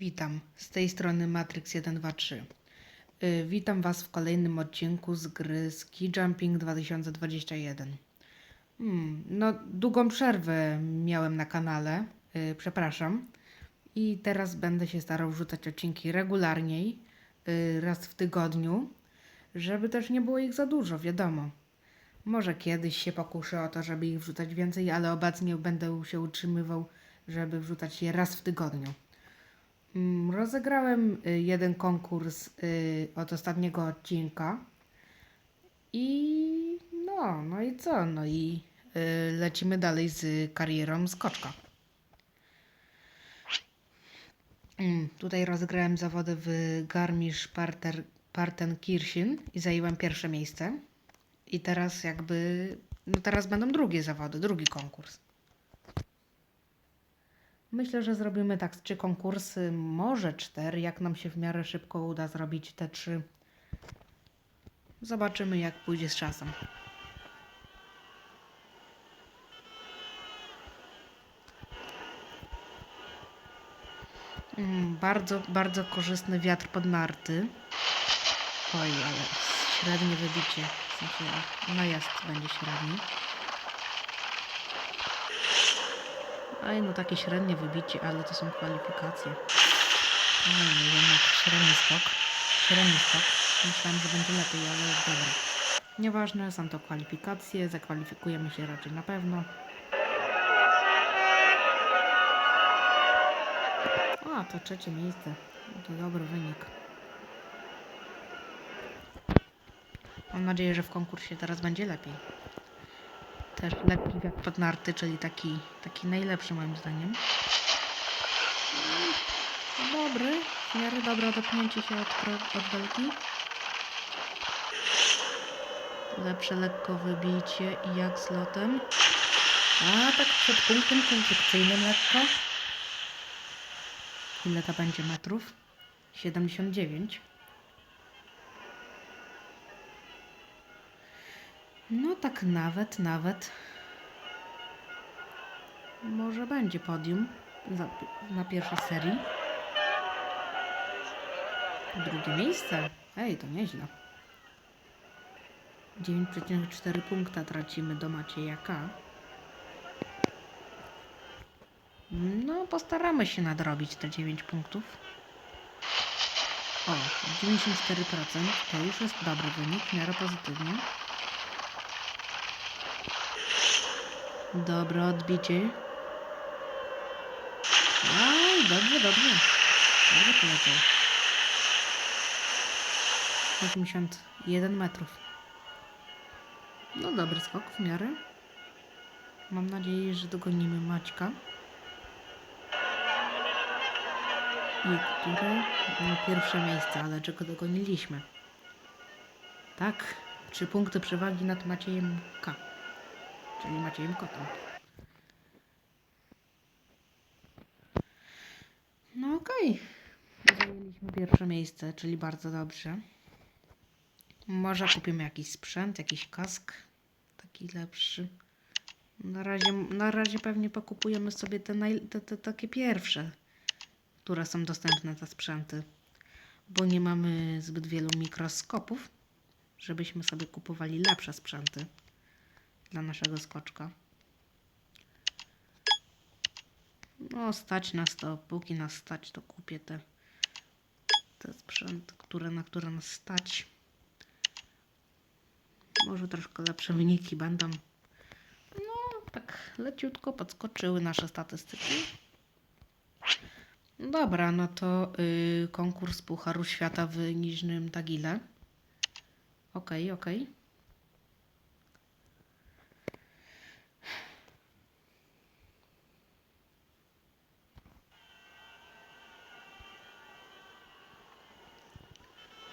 Witam, z tej strony Matrix 123. Yy, witam Was w kolejnym odcinku z gry Ski Jumping 2021. Hmm, no, długą przerwę miałem na kanale, yy, przepraszam. I teraz będę się starał wrzucać odcinki regularniej, yy, raz w tygodniu, żeby też nie było ich za dużo, wiadomo. Może kiedyś się pokuszę o to, żeby ich wrzucać więcej, ale obecnie będę się utrzymywał, żeby wrzucać je raz w tygodniu. Mm, Rozegrałem y, jeden konkurs y, od ostatniego odcinka i no, no i co? No i y, lecimy dalej z karierą skoczka. Mm, Tutaj rozegrałem zawody w Garmisch Parter, Partenkirchen i zajęłem pierwsze miejsce. I teraz jakby, no teraz będą drugie zawody, drugi konkurs. Myślę, że zrobimy tak trzy konkursy, może cztery, jak nam się w miarę szybko uda zrobić te trzy. Zobaczymy, jak pójdzie z czasem. Mm, bardzo, bardzo korzystny wiatr pod narty. Oj, ale średnie wybicie. W sensie najazd będzie średni. Aj, no takie średnie wybicie, ale to są kwalifikacje. Oj, no jednak średni skok. Średni skok. Myślałem, że będzie lepiej, ale dobra. Nieważne, są to kwalifikacje, zakwalifikujemy się raczej na pewno. A, to trzecie miejsce. To dobry wynik. Mam nadzieję, że w konkursie teraz będzie lepiej. Też lekki wiatr pod narty, czyli taki, taki najlepszy moim zdaniem. Dobry, w miarę dobre odepchnięcie się od, od belki. Lepsze lekko wybicie i jak z lotem. A tak przed punktem konstrukcyjnym lekko. Ile to będzie metrów? 79. No tak nawet, nawet. Może będzie podium na pierwszej serii. Drugie miejsce. Ej, to nieźle. 9,4 punkta tracimy do Maciejaka. No, postaramy się nadrobić te 9 punktów. O, 94% to już jest dobry wynik, w miarę pozytywnie. Dobre odbicie. Aj, dobrze, dobrze. Dobrze poleciał. 81 metrów. No dobry skok w miarę. Mam nadzieję, że dogonimy Maćka. I które? No, pierwsze miejsce, ale czego dogoniliśmy? Tak, trzy punkty przewagi nad Maciejem K czyli Maciejem Kotem. No okej. Zajęliśmy pierwsze miejsce, czyli bardzo dobrze. Może kupimy jakiś sprzęt, jakiś kask. Taki lepszy. Na razie, na razie pewnie pokupujemy sobie te, naj, te, te takie pierwsze, które są dostępne, te sprzęty. Bo nie mamy zbyt wielu mikroskopów, żebyśmy sobie kupowali lepsze sprzęty dla naszego skoczka. No, stać nas to, póki nas stać, to kupię te, te sprzęty, które, na które nas stać. Może troszkę lepsze wyniki będą. No, tak leciutko podskoczyły nasze statystyki. Dobra, no to y, konkurs Pucharu Świata w Niżnym Tagile. Okej, okej.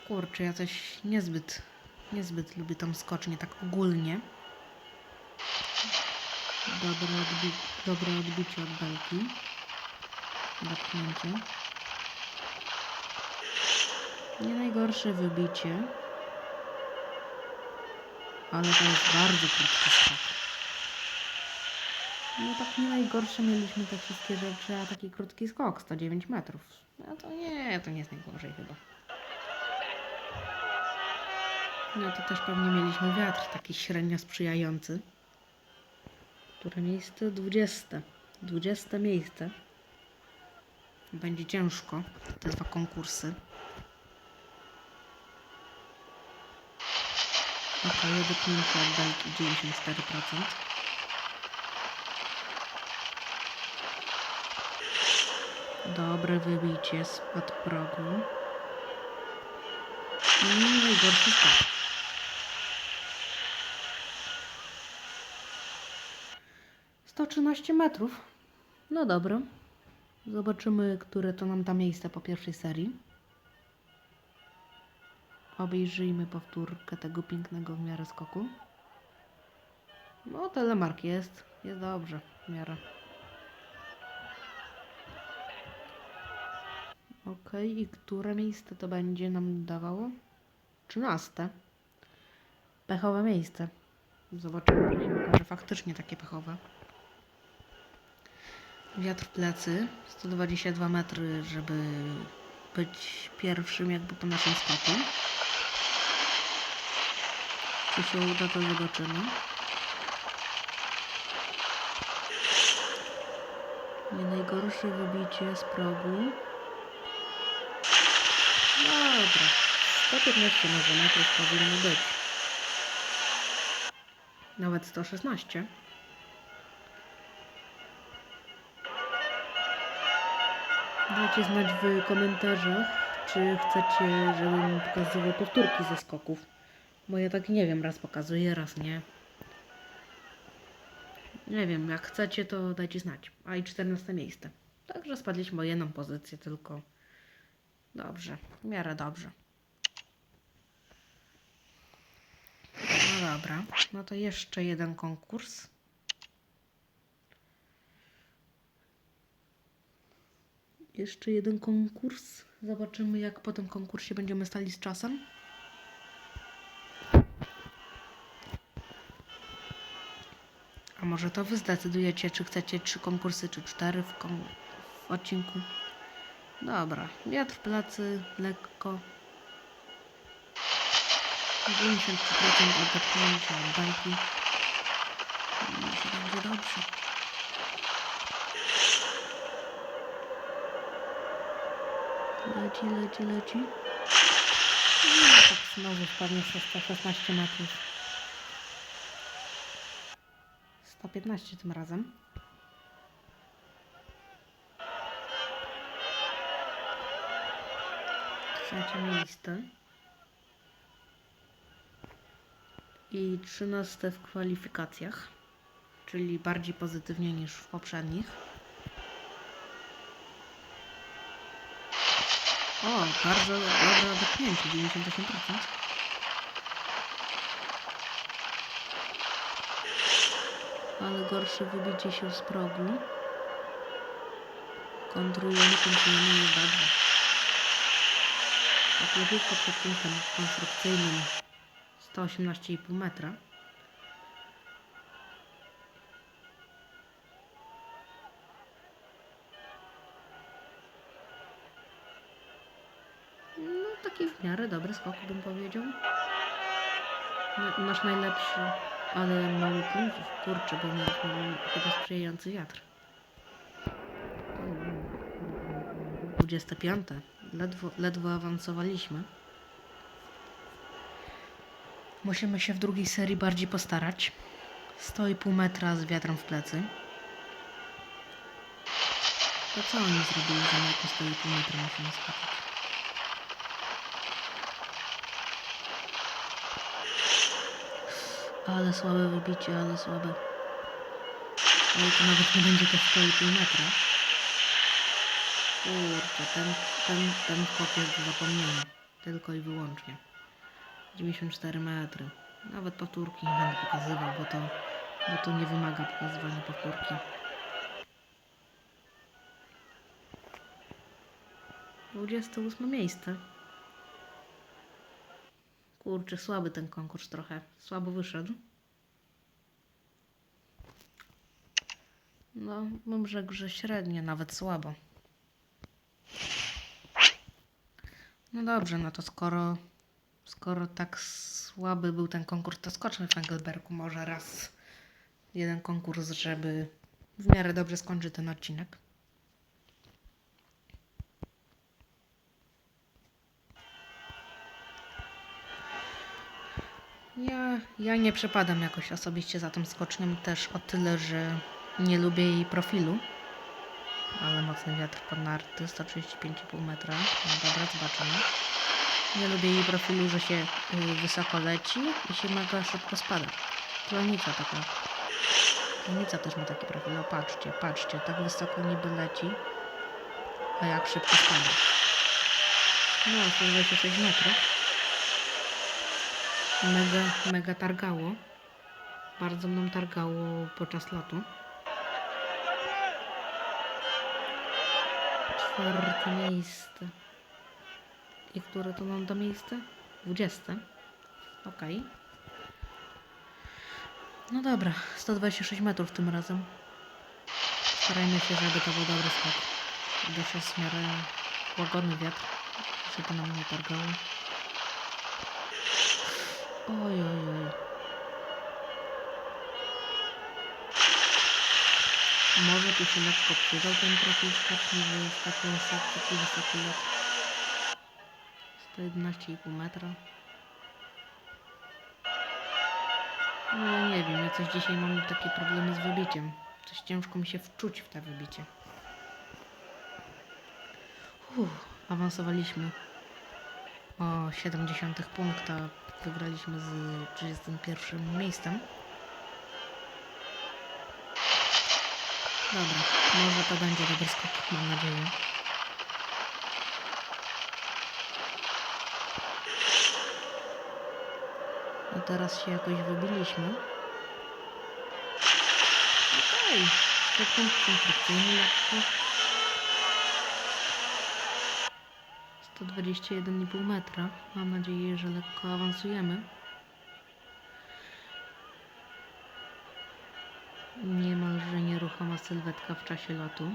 Kurczę, ja coś niezbyt, niezbyt lubię tą skocznię, tak ogólnie. Dobre, odbi dobre odbicie od belki. Dopchnięcie. Nie najgorsze wybicie. Ale to jest bardzo krótki skok. No tak nie najgorsze mieliśmy te wszystkie rzeczy, a taki krótki skok, 109 metrów. No to nie, to nie jest najgorzej chyba. No to też pewnie mieliśmy wiatr taki średnio sprzyjający. Które miejsce? 20. 20 miejsce. Będzie ciężko te dwa konkursy. Ok, wytknięcie oddajki 94%. Dobre wybicie spod progu. I najgorszy start. 113 metrów. No dobra. Zobaczymy, które to nam da miejsce po pierwszej serii. Obejrzyjmy powtórkę tego pięknego w miarę skoku. No, telemark jest. Jest dobrze w miarę. Ok, i które miejsce to będzie nam dawało? 13. Pechowe miejsce. Zobaczymy, czy faktycznie takie pechowe. Wiatr w plecy. 122 metry, żeby być pierwszym jakby po naszym skoku. Czy się uda, to zobaczymy. Nie najgorsze wybicie z progu. Dobra. 115 może metrów powinno być. Nawet 116. Dajcie znać w komentarzach, czy chcecie, żebym pokazywał powtórki ze skoków. Bo ja tak nie wiem, raz pokazuję, raz nie. Nie wiem, jak chcecie, to dajcie znać. A i 14 miejsce. Także spadliśmy o jedną pozycję tylko. Dobrze, w miarę dobrze. No dobra, no to jeszcze jeden konkurs. Jeszcze jeden konkurs. Zobaczymy, jak po tym konkursie będziemy stali z czasem. A może to wy zdecydujecie, czy chcecie trzy konkursy, czy cztery w, w odcinku? Dobra, wiatr w plecy, lekko. 93% odepchnięcia od bańki. Myślę, że będzie dobrze. Leci, leci, leci. No, tak znowu wpadnie ze 116 metrów. 115 tym razem. Trzecie miejsce. I trzynaste w kwalifikacjach, czyli bardziej pozytywnie niż w poprzednich. O, bardzo dobre odepchnięcie, 98%. Ale gorsze wybicie się z progu. Kontrujemy, kontrujemy, jest dobrze. Tak leciutko przed punktem konstrukcyjnym 118,5 metra. Dobry skok bym powiedział. Na- Nasz najlepszy, ale mało punktów. Kurczę, bo mieliśmy chyba sprzyjający wiatr. 25. Ledwo, ledwo awansowaliśmy. Musimy się w drugiej serii bardziej postarać. 100,5 metra z wiatrem w plecy. To co oni zrobili, że po 100,5 metra musimy skakać? Ale słabe wybicie, ale słabe. Ale to nawet nie będzie to 100,5 metra. Kurczę, ten, ten, ten skok jest do zapomnienia. Tylko i wyłącznie. 94 metry. Nawet powtórki nie będę pokazywał, bo to, bo to nie wymaga pokazywania powtórki. Dwudzieste ósme miejsce. Kurczę, słaby ten konkurs trochę. Słabo wyszedł. No, bym rzekł, że średnie, nawet słabo. No dobrze, no to skoro, skoro tak słaby był ten konkurs, to skoczmy w Engelbergu może raz jeden konkurs, żeby w miarę dobrze skończyć ten odcinek. Ja, ja nie przepadam jakoś osobiście za tą skocznią też o tyle, że nie lubię jej profilu. Ale mocny wiatr pod narty, 135,5 metra. No dobra, zobaczymy. Nie lubię jej profilu, że się y, wysoko leci i się mega szybko spada. Klonica taka. Klonica też ma taki profil. O, patrzcie, patrzcie, tak wysoko niby leci, a jak szybko spada. No, 126 metrów. Mega, mega targało. Bardzo mną targało podczas lotu. Czwarte miejsce. I które to mam to miejsce? Dwudzieste. Okej. No dobra, 126 metrów tym razem. Starajmy się, żeby to był dobry skok. Gdyż jest w miarę łagodny wiatr, żeby nam nie targało. Oj, oj, oj. Może tu się lekko przydał ten profil skoczni, że jest taki wysoki, lot. 111,5 metra. No ja nie wiem, ja coś dzisiaj mam takie problemy z wybiciem. Coś ciężko mi się wczuć w te wybicie. Uff, awansowaliśmy o 70 punkta. Wygraliśmy z 31 miejscem. Dobra, może to będzie dobry skok, mam nadzieję. No teraz się jakoś wybiliśmy. Okej, okay. punkt konstrukcyjny lekko. 121,5 metra. Mam nadzieję, że lekko awansujemy. Niemalże nieruchoma sylwetka w czasie lotu.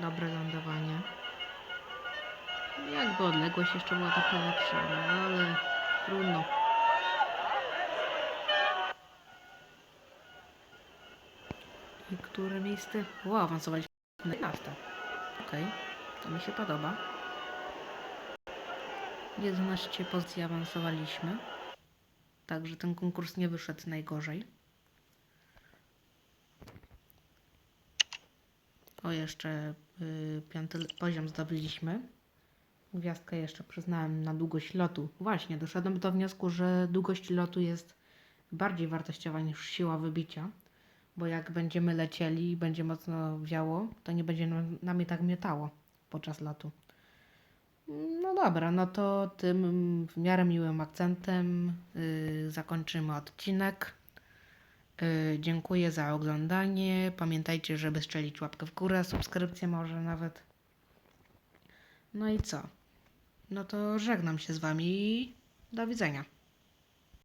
Dobre lądowanie. Jakby odległość jeszcze była trochę lepsza, no ale trudno. I które miejsce? Wow, awansowaliśmy na 11. Okej, to mi się podoba. 11 pozycji awansowaliśmy. Także ten konkurs nie wyszedł najgorzej. O, jeszcze y, piąty poziom zdobyliśmy. Gwiazdkę jeszcze przyznałem na długość lotu. Właśnie, doszedłem do wniosku, że długość lotu jest bardziej wartościowa niż siła wybicia. Bo jak będziemy lecieli i będzie mocno wiało, to nie będzie nam- nami tak mietało podczas lotu. No dobra, no to tym w miarę miłym akcentem yy, zakończymy odcinek. Yy, dziękuję za oglądanie. Pamiętajcie, żeby strzelić łapkę w górę, subskrypcję może nawet. No i co? No to żegnam się z Wami do widzenia.